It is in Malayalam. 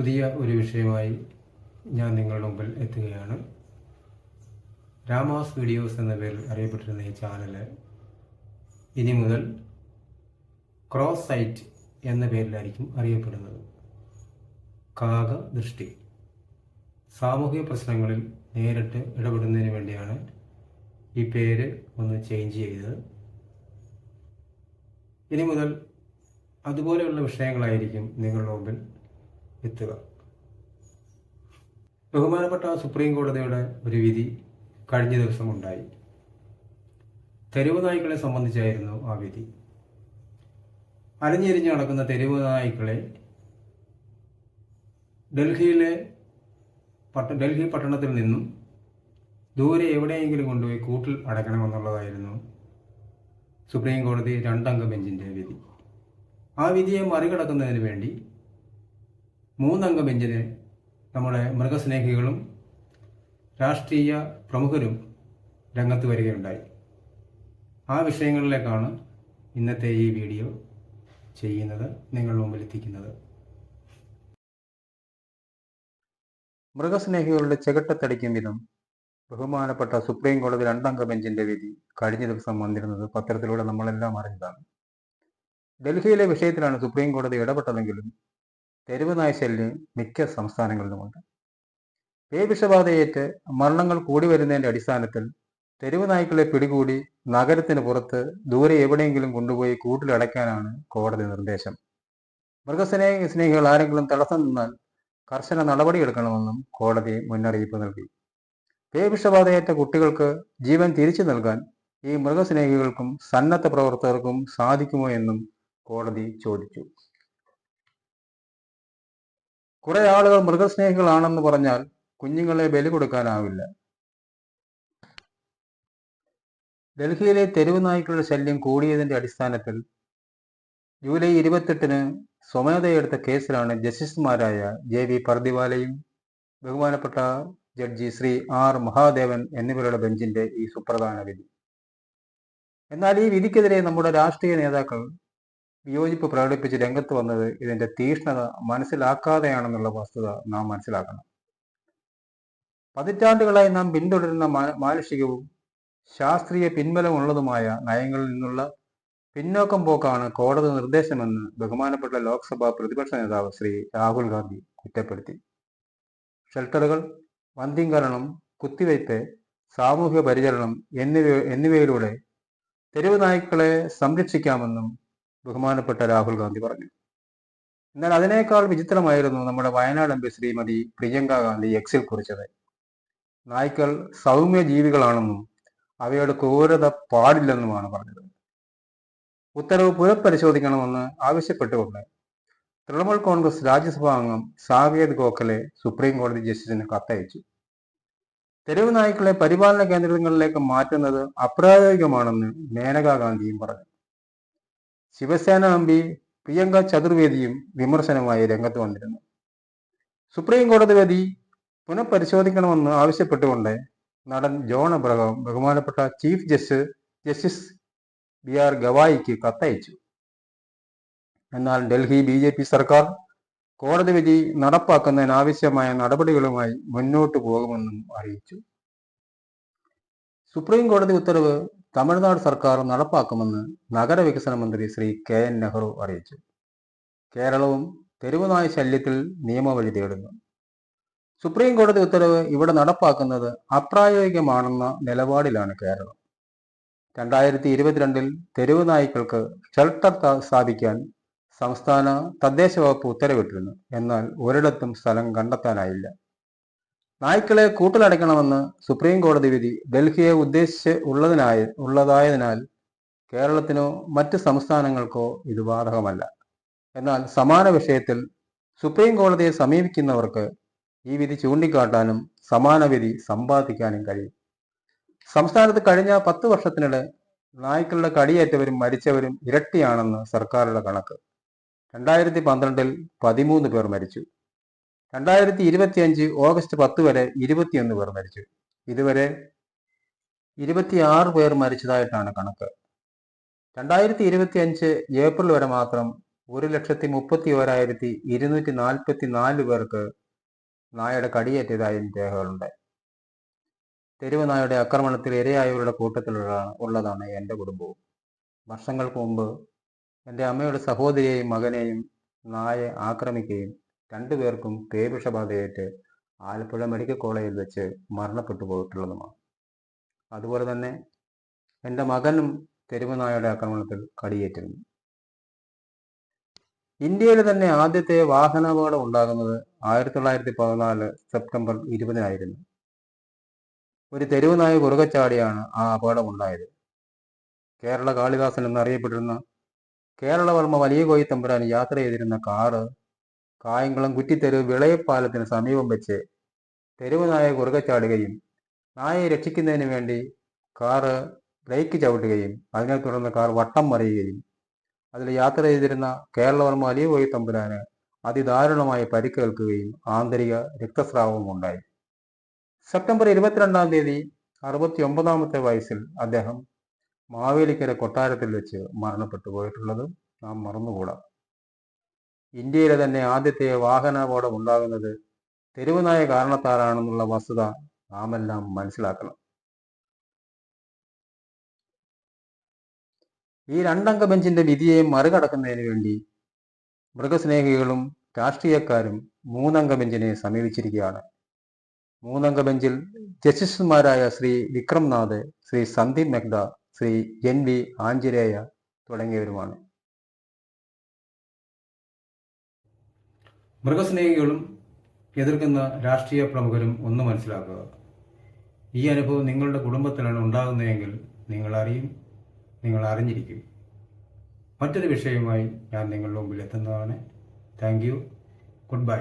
പുതിയ ഒരു വിഷയമായി ഞാൻ നിങ്ങളുടെ മുമ്പിൽ എത്തുകയാണ്. രാമാസ് വീഡിയോസ് എന്ന പേരിൽ അറിയപ്പെട്ടിരുന്ന ഈ ചാനൽ ഇനി മുതൽ ക്രോസ് സൈറ്റ് എന്ന പേരിലായിരിക്കും അറിയപ്പെടുന്നത്. കാക ദൃഷ്ടി. സാമൂഹിക പ്രശ്നങ്ങളിൽ നേരിട്ട് ഇടപെടുന്നതിന് വേണ്ടിയാണ് ഈ പേര് ഒന്ന് ചേഞ്ച് ചെയ്തത്. ഇനി മുതൽ അതുപോലെയുള്ള വിഷയങ്ങളായിരിക്കും നിങ്ങളുടെ മുമ്പിൽ എത്തുക ബഹുമാനപ്പെട്ട സുപ്രീം കോടതിയുടെ ഒരു വിധി കഴിഞ്ഞ ദിവസം ഉണ്ടായി തെരുവ് നായ്ക്കളെ സംബന്ധിച്ചായിരുന്നു ആ വിധി. അലഞ്ഞിരിഞ്ഞ് നടക്കുന്ന തെരുവ് നായ്ക്കളെ ഡൽഹിയിലെ പട്ട ഡൽഹി പട്ടണത്തിൽ നിന്നും ദൂരെ എവിടെയെങ്കിലും കൊണ്ടുപോയി കൂട്ടിൽ അടയ്ക്കണമെന്നുള്ളതായിരുന്നു സുപ്രീം കോടതി രണ്ടംഗ ബെഞ്ചിന്റെ വിധി. ആ വിധിയെ മറികടക്കുന്നതിന് വേണ്ടി മൂന്നംഗ ബെഞ്ചിന് നമ്മുടെ മൃഗസ്നേഹികളും രാഷ്ട്രീയ പ്രമുഖരും രംഗത്ത് വരികയുണ്ടായി. ആ വിഷയങ്ങളിലേക്കാണ് ഇന്നത്തെ ഈ വീഡിയോ ചെയ്യുന്നത്. നിങ്ങളുടെ മുമ്പിൽ എത്തിക്കുന്നത്. മൃഗസ്നേഹികളുടെ ചെകട്ടത്തടിക്കും വിധം ബഹുമാനപ്പെട്ട സുപ്രീം കോടതി രണ്ടംഗ ബെഞ്ചിന്റെ വിധി കഴിഞ്ഞ ദിവസം വന്നിരുന്നത് പത്രത്തിലൂടെ നമ്മളെല്ലാം അറിഞ്ഞതാണ്. ഡൽഹിയിലെ വിഷയത്തിലാണ് സുപ്രീം കോടതി ഇടപെട്ടതെങ്കിലും തെരുവ് നായ ശല്യം മിക്ക സംസ്ഥാനങ്ങളിലുമുണ്ട്. പേവിഷബാധയേറ്റ് മരണങ്ങൾ കൂടി വരുന്നതിന്റെ അടിസ്ഥാനത്തിൽ തെരുവ് നായ്ക്കളെ പിടികൂടി നഗരത്തിന് പുറത്ത് ദൂരെ എവിടെയെങ്കിലും കൊണ്ടുപോയി കൂട്ടിലടയ്ക്കാനാണ് കോടതി നിർദ്ദേശം. മൃഗസ്നേഹ സ്നേഹികൾ ആരെങ്കിലും തടസ്സം നിന്നാൽ കർശന നടപടിയെടുക്കണമെന്നും കോടതി മുന്നറിയിപ്പ് നൽകി. പേവിഷബാധയേറ്റ കുട്ടികൾക്ക് ജീവൻ തിരിച്ചു നൽകാൻ ഈ മൃഗസ്നേഹികൾക്കും സന്നദ്ധ പ്രവർത്തകർക്കും സാധിക്കുമോ എന്നും കോടതി ചോദിച്ചു. കുറെ ആളുകൾ മൃഗസ്നേഹികളാണെന്ന് പറഞ്ഞാൽ കുഞ്ഞുങ്ങളെ ബലി കൊടുക്കാനാവില്ല. ഡൽഹിയിലെ തെരുവ് നായ്ക്കളുടെ ശല്യം കൂടിയതിന്റെ അടിസ്ഥാനത്തിൽ ജൂലൈ ഇരുപത്തെട്ടിന് സ്വമേധയെടുത്ത കേസിലാണ് ജസ്റ്റിസുമാരായ ജെ വി പർദിവാലയും ബഹുമാനപ്പെട്ട ജഡ്ജി ശ്രീ ആർ മഹാദേവൻ എന്നിവരുടെ ബെഞ്ചിന്റെ ഈ സുപ്രധാന വിധി. എന്നാൽ ഈ വിധിക്കെതിരെ നമ്മുടെ രാഷ്ട്രീയ നേതാക്കൾ വിയോജിപ്പ് പ്രകടിപ്പിച്ച് രംഗത്ത് വന്നത് ഇതിന്റെ തീഷ്ണത മനസ്സിലാക്കാതെയാണെന്നുള്ള വസ്തുത നാം മനസ്സിലാക്കണം. പതിറ്റാണ്ടുകളായി നാം പിന്തുടരുന്ന മാനുഷികവും ശാസ്ത്രീയ പിൻബലമുള്ളതുമായ നയങ്ങളിൽ നിന്നുള്ള പിന്നോക്കം പോക്കാണ് കോടതി നിർദ്ദേശമെന്ന് ബഹുമാനപ്പെട്ട ലോക്സഭാ പ്രതിപക്ഷ നേതാവ് ശ്രീ രാഹുൽ ഗാന്ധി കുറ്റപ്പെടുത്തി. ഷെൽട്ടറുകൾ വന്ധ്യംകരണം കുത്തിവയ്പ് സാമൂഹ്യ പരിചരണം എന്നിവ എന്നിവയിലൂടെ തെരുവ് നായ്ക്കളെ സംരക്ഷിക്കാമെന്നും ബഹുമാനപ്പെട്ട രാഹുൽ ഗാന്ധി പറഞ്ഞു. എന്നാൽ അതിനേക്കാൾ വിചിത്രമായിരുന്നു നമ്മുടെ വയനാട് എം പി ശ്രീമതി പ്രിയങ്ക ഗാന്ധി എക്സിൽ കുറിച്ചത്. നായ്ക്കൾ സൗമ്യ ജീവികളാണെന്നും അവയുടെ ക്രൂരത പാടില്ലെന്നുമാണ് പറഞ്ഞത്. ഉത്തരവ് പുനഃപരിശോധിക്കണമെന്ന് ആവശ്യപ്പെട്ടുകൊണ്ട് തൃണമൂൽ കോൺഗ്രസ് രാജ്യസഭാ അംഗം സാവേദ് ഗോഖലെ സുപ്രീം കോടതി ജസ്റ്റിസിന് കത്തയച്ചു. തെരുവ് നായ്ക്കളെ പരിപാലന കേന്ദ്രങ്ങളിലേക്ക് മാറ്റുന്നത് അപ്രായോഗികമാണെന്ന് മേനകാ ഗാന്ധിയും പറഞ്ഞു. ശിവസേന എം പി പ്രിയങ്ക ചതുർവേദിയും വിമർശനമായി രംഗത്ത് വന്നിരുന്നു. സുപ്രീം കോടതി വിധി പുനഃപരിശോധിക്കണമെന്ന് ആവശ്യപ്പെട്ടുകൊണ്ട് നടൻ ജോൺ അബ്രഹാം ബഹുമാനപ്പെട്ട chief justice justice B R ഗവായിക്ക് കത്തയച്ചു. എന്നാൽ ഡൽഹി ബി ജെ പി സർക്കാർ കോടതി വിധി നടപ്പാക്കുന്നതിനാവശ്യമായ നടപടികളുമായി മുന്നോട്ടു പോകുമെന്നും അറിയിച്ചു. സുപ്രീം കോടതി ഉത്തരവ് തമിഴ്നാട് സർക്കാർ നടപ്പാക്കുമെന്ന് നഗരവികസന മന്ത്രി ശ്രീ കെ എൻ നെഹ്റു അറിയിച്ചു. കേരളവും തെരുവുനായ ശല്യത്തിൽ നിയമവഴി തേടുന്നു. സുപ്രീം കോടതി ഉത്തരവ് ഇവിടെ നടപ്പാക്കുന്നത് അപ്രായോഗികമാണെന്ന നിലപാടിലാണ് കേരളം. രണ്ടായിരത്തി ഇരുപത്തിരണ്ടിൽ തെരുവ് നായ്ക്കൾക്ക് ഷെൽട്ടർ സ്ഥാപിക്കാൻ സംസ്ഥാന തദ്ദേശ വകുപ്പ് ഉത്തരവിട്ടിരുന്നു. എന്നാൽ ഒരിടത്തും സ്ഥലം കണ്ടെത്താനായില്ല. നായ്ക്കളെ കൂട്ടിലടയ്ക്കണമെന്ന് സുപ്രീം കോടതി വിധി ഡൽഹിയെ ഉദ്ദേശിച്ച് ഉള്ളതിനായ ഉള്ളതായതിനാൽ കേരളത്തിനോ മറ്റ് സംസ്ഥാനങ്ങൾക്കോ ഇത് ബാധകമല്ല. എന്നാൽ സമാന വിഷയത്തിൽ സുപ്രീം കോടതിയെ സമീപിക്കുന്നവർക്ക് ഈ വിധി ചൂണ്ടിക്കാട്ടാനും സമാന വിധി സമ്പാദിക്കാനും കഴിയും. സംസ്ഥാനത്ത് കഴിഞ്ഞ പത്ത് വർഷത്തിനിടെ നായ്ക്കളുടെ കടിയേറ്റവരും മരിച്ചവരും ഇരട്ടിയാണെന്ന് സർക്കാരുടെ കണക്ക്. രണ്ടായിരത്തി പന്ത്രണ്ടിൽ പതിമൂന്ന് പേർ മരിച്ചു. രണ്ടായിരത്തി ഇരുപത്തിയഞ്ച് ഓഗസ്റ്റ് പത്ത് വരെ ഇരുപത്തിയൊന്ന് പേർ മരിച്ചു. ഇതുവരെ ഇരുപത്തിയാറ് പേർ മരിച്ചതായിട്ടാണ് കണക്ക്. രണ്ടായിരത്തി ഇരുപത്തിയഞ്ച് ഏപ്രിൽ വരെ മാത്രം ഒരു ലക്ഷത്തി മുപ്പത്തി ഓരായിരത്തി ഇരുന്നൂറ്റി നാൽപ്പത്തി നാല് പേർക്ക് നായയുടെ കടിയേറ്റതായും രേഖകളുണ്ട്. തെരുവ് നായയുടെ ആക്രമണത്തിൽ ഇരയായവരുടെ കൂട്ടത്തിലുള്ള ഉള്ളതാണ് എന്റെ കുടുംബവും. വർഷങ്ങൾക്ക് മുമ്പ് എന്റെ അമ്മയുടെ സഹോദരിയെയും മകനെയും നായ ആക്രമിക്കുകയും രണ്ടുപേർക്കും പേവിഷബാധയേറ്റ് ആലപ്പുഴ മെഡിക്കൽ കോളേജിൽ വെച്ച് മരണപ്പെട്ടു പോയിട്ടുള്ളതുമാണ്. അതുപോലെ തന്നെ എന്റെ മകനും തെരുവ് നായയുടെ ആക്രമണത്തിൽ കടിയേറ്റിരുന്നു. ഇന്ത്യയിൽ തന്നെ ആദ്യത്തെ വാഹനാപകടം ഉണ്ടാകുന്നത് ആയിരത്തി തൊള്ളായിരത്തി പതിനാല് സെപ്റ്റംബർ ഇരുപതിനായിരുന്നു. ഒരു തെരുവ് നായ കുറുകച്ചാടിയാണ് ആ അപകടം ഉണ്ടായത്. കേരള കാളിദാസൻ എന്നറിയപ്പെട്ടിരുന്ന കേരളവർമ്മ വലിയ കോയി തമ്പുരാൻ യാത്ര ചെയ്തിരുന്ന കാറ് കായംകുളം കുറ്റിത്തെരുവ് വിളയപ്പാലത്തിന് സമീപം വെച്ച് തെരുവ് നായ കുറുകച്ചാടുകയും നായയെ രക്ഷിക്കുന്നതിന് വേണ്ടി കാറ് ബ്രേക്ക് ചവിട്ടുകയും അതിനെ തുടർന്ന് കാർ വട്ടം മറിയുകയും അതിൽ യാത്ര ചെയ്തിരുന്ന കേരളവർമ്മ അലിയുപോയി തമ്പുരാന് അതിദാരുണമായി പരിക്കേൽക്കുകയും ആന്തരിക രക്തസ്രാവവും ഉണ്ടായി. സെപ്റ്റംബർ ഇരുപത്തിരണ്ടാം തീയതി അറുപത്തി ഒമ്പതാമത്തെ വയസ്സിൽ അദ്ദേഹം മാവേലിക്കര കൊട്ടാരത്തിൽ വെച്ച് മരണപ്പെട്ടു പോയിട്ടുള്ളത് നാം മറന്നുകൂടാ. ഇന്ത്യയിലെ തന്നെ ആദ്യത്തെ വാഹനാപകടം ഉണ്ടാകുന്നത് തെരുവുനായ കാരണത്താലാണെന്നുള്ള വസ്തുത നാമെല്ലാം മനസ്സിലാക്കണം. ഈ രണ്ടംഗ ബെഞ്ചിന്റെ വിധിയെ മറികടക്കുന്നതിന് വേണ്ടി മൃഗസ്നേഹികളും രാഷ്ട്രീയക്കാരും മൂന്നംഗ ബെഞ്ചിനെ സമീപിച്ചിരിക്കുകയാണ്. മൂന്നംഗ ബെഞ്ചിൽ ജസ്റ്റിസുമാരായ ശ്രീ വിക്രംനാഥ് ശ്രീ സന്ദീപ് മെഹ്ത ശ്രീ എൻ വി ആഞ്ജരേയ തുടങ്ങിയവരുമാണ്. മൃഗസ്നേഹികളും എതിർക്കുന്ന രാഷ്ട്രീയ പ്രമുഖരും ഒന്ന് മനസ്സിലാക്കുക. ഈ അനുഭവം നിങ്ങളുടെ കുടുംബത്തിലാണ് ഉണ്ടാകുന്നതെങ്കിൽ നിങ്ങൾ അറിയും നിങ്ങൾ അറിഞ്ഞിരിക്കും. മറ്റൊരു വിഷയവുമായി ഞാൻ നിങ്ങളുടെ മുമ്പിൽ എത്തുന്നതാണ്. Thank you. Good bye.